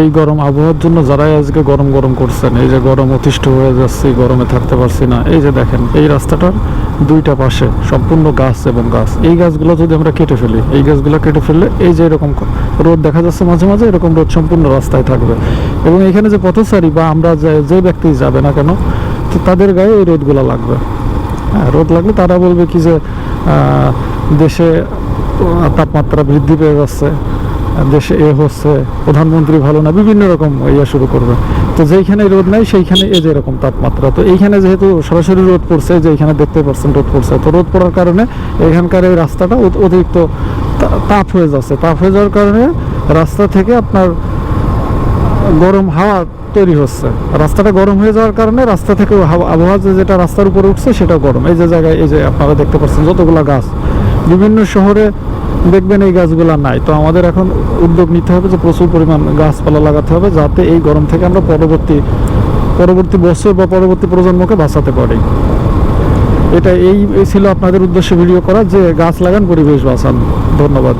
এই গরম আবহাওয়ার জন্য যারাই আজকে গরম গরম করছেন, এই যে গরম অতিষ্ঠ হয়ে যাচ্ছে গরমে থাকতে পারছি না, এই যে দেখেন, এই রাস্তাটার দুইটা পাশে সম্পূর্ণ গাছ এবং গাছ। এই গাছগুলো যদি আমরা কেটে ফেলি, এই গাছগুলো কেটে ফেললে এই যে এরকম রোদ দেখা যাচ্ছে মাঝে মাঝে, এরকম রোদ সম্পূর্ণ রাস্তায় থাকবে। এবং এখানে যে পথচারী বা আমরা যে যে ব্যক্তি যাবে না কেন, তো তাদের গায়ে এই রোদগুলো লাগবে। হ্যাঁ রোদ লাগলে তারা বলবে কি যে দেশে তাপমাত্রা বৃদ্ধি পেয়ে যাচ্ছে দেশে এ হচ্ছে প্রধানমন্ত্রী ভালো না, বিভিন্ন রকম ইয়ে শুরু করবে। তো যেইখানে রোদ নাই, সেইখানে এই যে এরকম তাপমাত্রা। তো এইখানে যেহেতু সরাসরি রোদ পড়ছে যে এখানে দেখতে পাচ্ছেন রোদ পড়ছে, তো রোদ পড়ার কারণে এখানকার এই রাস্তাটা অতিরিক্ত তাপ হয়ে যাচ্ছে। তাপ হয়ে যাওয়ার কারণে রাস্তা থেকে আপনার গরম হাওয়া তৈরি হচ্ছে। রাস্তাটা গরম হয়ে যাওয়ার কারণে রাস্তা থেকে হাওয়া- আবহাওয়া যেটা রাস্তার উপরে উঠছে সেটা গরম। এই যে জায়গায়, এই যে আপনারা দেখতে পাচ্ছেন যতগুলো গাছ। বিভিন্ন শহরে দেখবেন এই গাছগুলো নাই। তো আমাদের এখন উদ্যোগ নিতে হবে যে প্রচুর পরিমাণ গাছপালা লাগাতে হবে যাতে এই গরম থেকে আমরা পরবর্তী পরবর্তী বছর বা পরবর্তী প্রজন্মকে বাঁচাতে পারি। এটা এই ছিল আপনাদের উদ্দেশ্যে ভিডিও করা যে গাছ লাগান, পরিবেশ বাঁচান। ধন্যবাদ।